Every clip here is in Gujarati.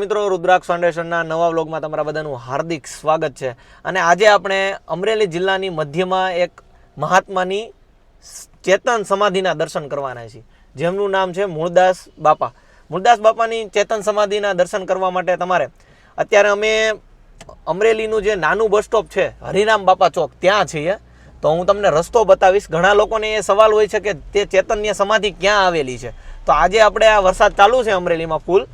મિત્રો, રુદ્રાક્ષ ફાઉન્ડેશનના નવા વ્લોગમાં તમારા બધાનું હાર્દિક સ્વાગત છે. અને આજે આપણે અમરેલી જિલ્લાની મધ્યમાં એક મહાત્માની ચેતન સમાધિના દર્શન કરવાના છીએ. જેમનું નામ છે મૂળદાસ બાપા. મૂળદાસ બાપાની ચેતન સમાધિના દર્શન કરવા માટે તમારે અત્યારે અમે અમરેલીનું જે નાનું બસ સ્ટોપ છે, હરિરામ બાપા ચોક, ત્યાં છીએ. તો હું તમને રસ્તો બતાવીશ. ઘણા લોકોને એ સવાલ હોય છે કે તે ચેતન્ય સમાધિ ક્યાં આવેલી છે? તો આજે આપણે આ વરસાદ ચાલુ છે અમરેલીમાં ફૂલ.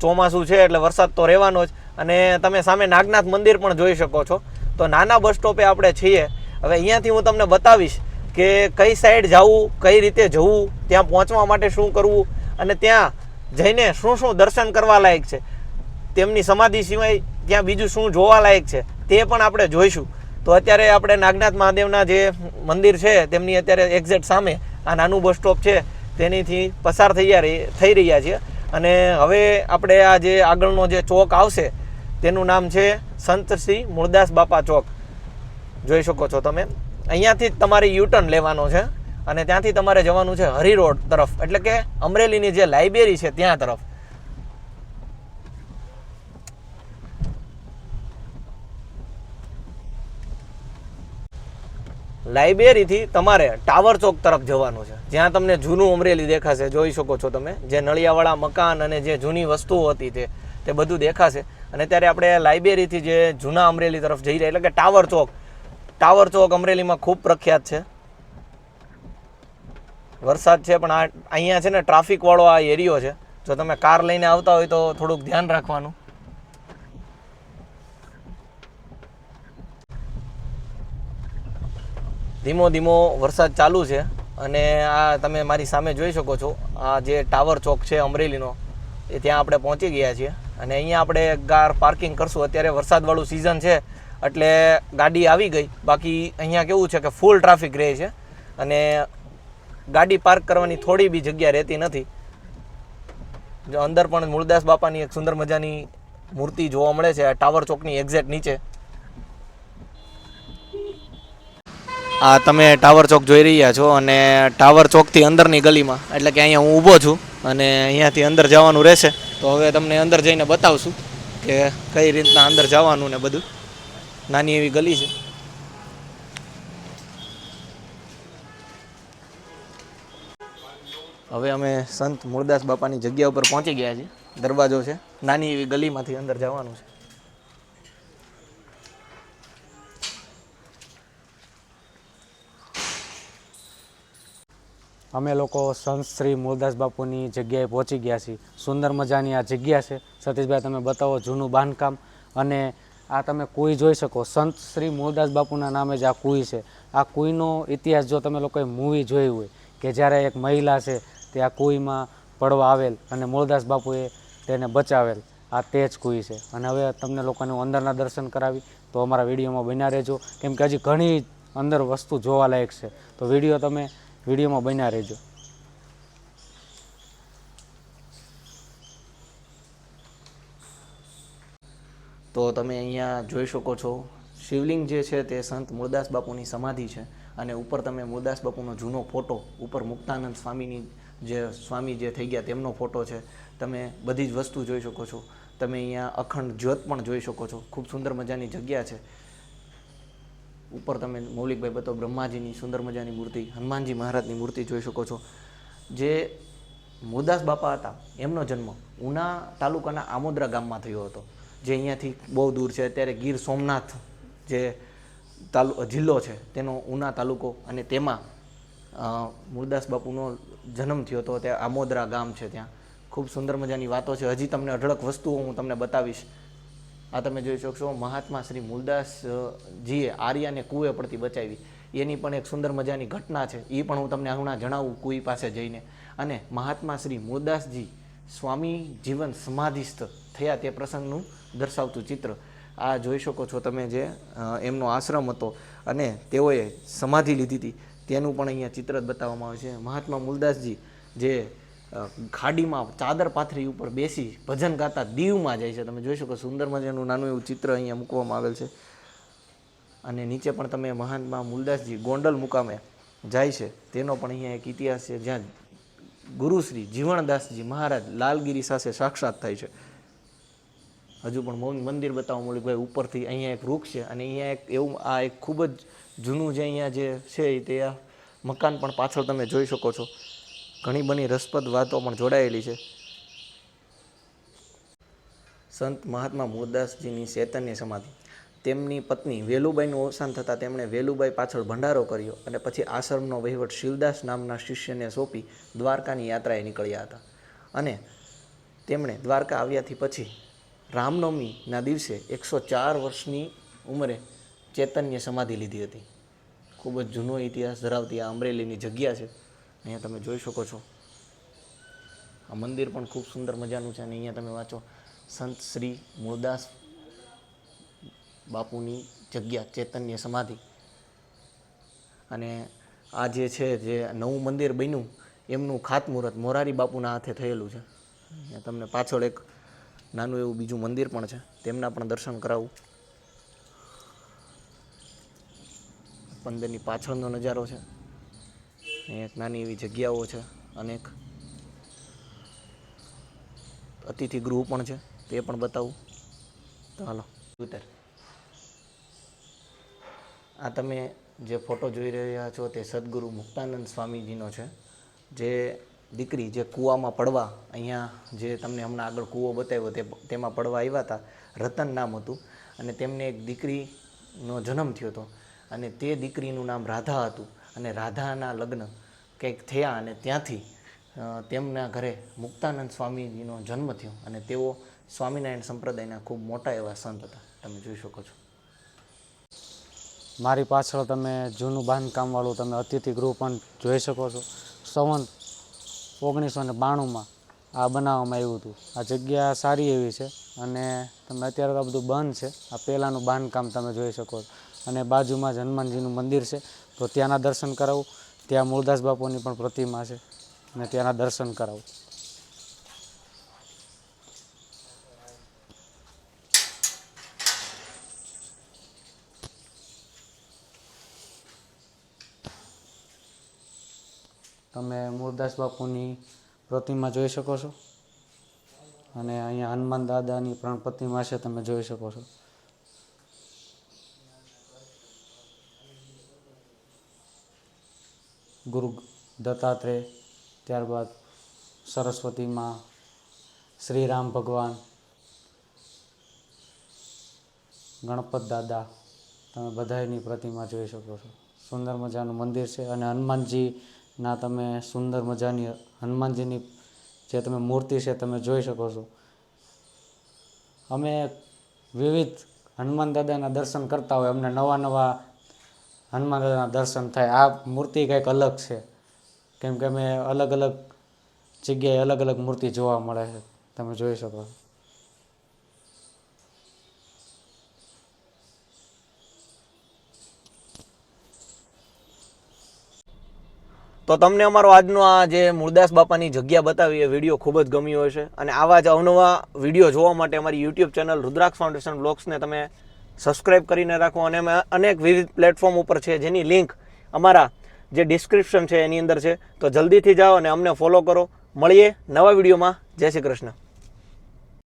ચોમાસું છે એટલે વરસાદ તો રહેવાનો જ. અને તમે સામે નાગનાથ મંદિર પણ જોઈ શકો છો. તો નાના બસ સ્ટોપે આપણે છીએ. હવે અહીંયાથી હું તમને બતાવીશ કે કઈ સાઈડ જવું, કઈ રીતે જવું, ત્યાં પહોંચવા માટે શું કરવું, અને ત્યાં જઈને શું શું દર્શન કરવા લાયક છે. તેમની સમાધિ સિવાય ત્યાં બીજું શું જોવા લાયક છે, તે પણ આપણે જોઈશું. તો અત્યારે આપણે નાગનાથ મહાદેવના જે મંદિર છે, તેમની અત્યારે એક્ઝેક્ટ સામે આ નાનું બસ સ્ટોપ છે. તેનીથી પસાર થઈ રહ્યા થઈ રહ્યા છીએ. અને હવે આપણે આ જે આગળનો જે ચોક આવશે, તેનું નામ છે સંત શ્રી મૂળદાસ બાપા ચોક. જોઈ શકો છો તમે. અહીંયાથી જ તમારે યુટર્ન લેવાનો છે અને ત્યાંથી તમારે જવાનું છે હરી રોડ તરફ. એટલે કે અમરેલીની જે લાઇબ્રેરી છે ત્યાં તરફ. લાઇબ્રેરીથી તમારે ટાવર ચોક તરફ જવાનું છે. જ્યાં તમને જૂનું અમરેલી દેખાશે, જોઈ શકો છો તમે. જે નળિયાવાળા મકાન અને જે જૂની વસ્તુઓ હતી તે તે બધું દેખાશે. અને ત્યારે આપણે લાઇબ્રેરીથી જે જૂના અમરેલી તરફ જઈ રહ્યા, એટલે કે ટાવર ચોક. ટાવર ચોક અમરેલીમાં ખૂબ પ્રખ્યાત છે. વરસાદ છે, પણ આ, અહીંયા છે ને ટ્રાફિકવાળો આ એરિયો છે. જો તમે કાર લઈને આવતા હોય તો થોડુંક ધ્યાન રાખવાનું. ધીમો ધીમો વરસાદ ચાલુ છે અને આ તમે મારી સામે જોઈ શકો છો, આ જે ટાવર ચોક છે અમરેલીનો, એ ત્યાં આપણે પહોંચી ગયા છીએ. અને અહીંયા આપણે કાર પાર્કિંગ કરશું. અત્યારે વરસાદવાળું સિઝન છે, એટલે ગાડી આવી ગઈ. બાકી અહીંયા કેવું છે કે ફૂલ ટ્રાફિક રહે છે અને ગાડી પાર્ક કરવાની થોડી બી જગ્યા રહેતી નથી. જો અંદર પણ મૂળદાસ બાપાની એક સુંદર મજાની મૂર્તિ જોવા મળે છે, આ ટાવર ચોકની એક્ઝેક્ટ નીચે. આ તમે ટાવર ચોક જોઈ રહ્યા છો અને ટાવર ચોકથી અંદરની ગલીમાં, એટલે કે અહીંયા હું ઊભો છું અને અહીંયાથી અંદર જવાનું રહેશે. તો હવે તમને અંદર જઈને બતાવશું કે કઈ રીતના અંદર જવાનું ને બધું. નાની એવી ગલી છે. હવે અમે સંત મૂળદાસ બાપાની જગ્યા ઉપર પહોંચી ગયા છીએ. દરવાજો છે. નાની એવી ગલીમાંથી અંદર જવાનું છે. અમે લોકો સંત શ્રી મૂળદાસ બાપુની જગ્યાએ પહોંચી ગયા છીએ. સુંદર મજાની આ જગ્યા છે. સતીશભાઈ, તમે બતાવો જૂનું બાંધકામ અને આ તમે કુઈ જોઈ શકો. સંત શ્રી મૂળદાસ બાપુના નામે જ આ કુઈ છે. આ કુઈનો ઇતિહાસ જો તમે લોકોએ મૂવી જોઈ હોય કે જ્યારે એક મહિલા છે તે આ કુઈમાં પડવા આવેલ અને મૂળદાસ બાપુએ તેને બચાવેલ. આ તે જ કુઈ છે. અને હવે તમને લોકોને અંદરના દર્શન કરાવી તો અમારા વિડીયોમાં બન્યા રહેજો. કેમ કે હજી ઘણી અંદર વસ્તુ જોવાલાયક છે. તો વીડિયો તમે વિડીયોમાં બન્યા રહેજો. તો તમે અહીંયા જોઈ શકો છો, શિવલિંગ જે છે તે સંત મુરદાસ બાપુની સમાધિ છે અને ઉપર તમે મુરદાસ બાપુનો જૂનો ફોટો, ઉપર મુક્તાનંદ સ્વામીની જે સ્વામી જે થઈ ગયા તેમનો ફોટો છે, તમે બધી જ વસ્તુ જોઈ શકો છો. તમે અહીંયા અખંડ જ્યોત પણ જોઈ શકો છો. ખૂબ સુંદર મજાની જગ્યા છે. ઉપર તમે મૌલિકભાઈ બતો, બ્રહ્માજીની સુંદર મજાની મૂર્તિ, હનુમાનજી મહારાજની મૂર્તિ જોઈ શકો છો. જે મુરદાસ બાપા હતા, એમનો જન્મ ઉના તાલુકાના આમોદરા ગામમાં થયો હતો, જે અહીંયાથી બહુ દૂર છે. અત્યારે ગીર સોમનાથ જે તાલુ, જિલ્લો છે, તેનો ઉના તાલુકો અને તેમાં મુરદાસ બાપુનો જન્મ થયો હતો. ત્યાં આમોદરા ગામ છે ત્યાં. ખૂબ સુંદર મજાની વાતો છે. હજી તમને અઢળક વસ્તુઓ હું તમને બતાવીશ. આ તમે જોઈ શકશો, મહાત્મા શ્રી મૂલદાસજીએ આર્યાને કૂએ પડતી બચાવી. એની પણ એક સુંદર મજાની ઘટના છે એ પણ હું તમને હમણાં જણાવું, કુઈ પાસે જઈને. અને મહાત્મા શ્રી મૂળદાસજી સ્વામી જીવન સમાધિસ્થ થયા તે પ્રસંગનું દર્શાવતું ચિત્ર. આ જોઈ શકો છો તમે જે એમનો આશ્રમ હતો અને તેઓએ સમાધિ લીધી હતી. તેનું પણ અહીંયા ચિત્ર બતાવવામાં આવે છે. મહાત્મા મૂલદાસજી જે ખાડીમાં ચાદર પાથરી ઉપર બેસી ભજન ગાતા દીવમાં જાય છે. તમે જોઈ શકો સુંદર મજાનું નાનું એવું ચિત્ર અહીંયા મૂકવામાં આવેલ છે. અને નીચે પણ તમે મહાત્મા મુલદાસજી ગોંડલ મુકામે જાય છે. તેનો પણ અહીંયા એક ઇતિહાસ છે જ્યાં ગુરુશ્રી જીવણદાસજી મહારાજ લાલગીરી સાથે સાક્ષાત થાય છે. હજુ પણ મૌન મંદિર બતાવવા મળ્યું ભાઈ ઉપરથી અહીંયા એક વૃક્ષ છે અને અહીંયા એક એવું આ એક ખૂબ જ જૂનું જે અહીંયા જે છે તે મકાન પણ પાછળ તમે જોઈ શકો છો. ઘણી બની રસપ્રદ વાતો પણ જોડાયેલી છે. સંત મહાત્મા મૂળદાસજીની ચૈતન્ય સમાધિ. તેમની પત્ની વેલુબાઈનું અવસાન થતાં તેમણે વેલુબાઈ પાછળ ભંડારો કર્યો અને પછી આશ્રમનો વહીવટ શિવદાસ નામના શિષ્યને સોંપી દ્વારકાની યાત્રાએ નીકળ્યા હતા. અને તેમણે દ્વારકા આવ્યાથી પછી રામનવમીના દિવસે એકસો ચાર વર્ષની ઉંમરે ચૈતન્ય સમાધિ લીધી હતી. ખૂબ જ જૂનો ઇતિહાસ ધરાવતી આ અમરેલીની જગ્યા છે. અહીંયા તમે જોઈ શકો છો. આ મંદિર પણ ખૂબ સુંદર મજાનું છે અને અહીંયા તમે વાંચો, સંત શ્રી મૂળદાસ બાપુની જગ્યા, ચૈતન્ય સમાધિ. અને આ જે છે જે નવું મંદિર બન્યું, એમનું ખાતમુહૂર્ત મોરારી બાપુના હાથે થયેલું છે. અહીંયા તમને પાછળ એક નાનું એવું બીજું મંદિર પણ છે. તેમના પણ દર્શન કરાવું. મંદિરની પાછળનો નજારો છે. એક નાની એવી જગ્યાઓ છે, અનેક અતિથિ ગૃહ પણ છે, તે પણ બતાવું. તો હાલો, ઉતર. આ તમે જે ફોટો જોઈ રહ્યા છો તે સદગુરુ મુક્તાનંદ સ્વામીજીનો છે. જે દીકરી જે કૂવામાં પડવા, અહીંયા જે તમને હમણાં આગળ કૂવો બતાવ્યો તે તેમાં પડવા આવ્યા હતા, રતન નામ હતું. અને તેમને એક દીકરીનો જન્મ થયો હતો. અને તે દીકરીનું નામ રાધા હતું. અને રાધાના લગ્ન કંઈક થયા અને ત્યાંથી તેમના ઘરે મુક્તાનંદ સ્વામીજીનો જન્મ થયો અને તેઓ સ્વામિનારાયણ સંપ્રદાયના ખૂબ મોટા એવા સંત હતા. તમે જોઈ શકો છો. મારી પાછળ તમે જૂનું બાંધકામવાળું તમે અતિથિ ગૃહ પણ જોઈ શકો છો. સંવંત ઓગણીસો ને બાણુંમાં આ બનાવવામાં આવ્યું હતું. આ જગ્યા સારી એવી છે અને તમે અત્યારે તો આ બધું બંધ છે. આ પહેલાંનું બાંધકામ તમે જોઈ શકો છો. અને બાજુમાં જ હનુમાનજીનું મંદિર છે. તો ત્યાંના દર્શન કરાવું. ત્યાં મૂળદાસ બાપુની પણ પ્રતિમા છે. અને ત્યાંના દર્શન કરાવું. તમે મૂળદાસ બાપુની પ્રતિમા જોઈ શકો છો. અને અહીંયા હનુમાન દાદાની પણ પ્રતિમા છે, તમે જોઈ શકો છો. ગુરુ દત્તાત્રેય, ત્યારબાદ સરસ્વતીમાં શ્રીરામ ભગવાન, ગણપત દાદા, તમે બધાયની પ્રતિમા જોઈ શકો છો. સુંદર મજાનું મંદિર છે અને હનુમાનજીના તમે સુંદર મજાની, હનુમાનજીની જે તમે મૂર્તિ છે તમે જોઈ શકો છો. અમે વિવિધ હનુમાન દાદાના દર્શન કરતા હોય, અમને નવા નવા હનુમાન દર્શન થાય. આ મૂર્તિ કંઈક અલગ છે. કેમ કે મેં અલગ અલગ જગ્યાએ અલગ અલગ મૂર્તિ જોવા મળે છે. તમે જોઈ શકો તો તમને અમારો આજનો આ જે મુરદાસ બાપાની જગ્યા બતાવી એ વીડિયો ખૂબ જ ગમ્યો હશે. અને આવા જ અવનવા વીડિયો જોવા માટે અમારી યુટ્યુબ ચેનલ રુદ્રાક્ષ ફાઉન્ડેશન બ્લોગ્સને તમે સબસ્ક્રાઇબ કરીને રાખો અને અમે અનેક વિવિધ પ્લેટફોર્મ ઉપર છે, જેની લિંક અમારા જે ડિસ્ક્રિપ્શન છે, એની અંદર છે. તો જલ્દીથી જાઓ અને અમને ફોલો કરો. મળીએ નવા વિડીયોમાં. જય શ્રી કૃષ્ણ.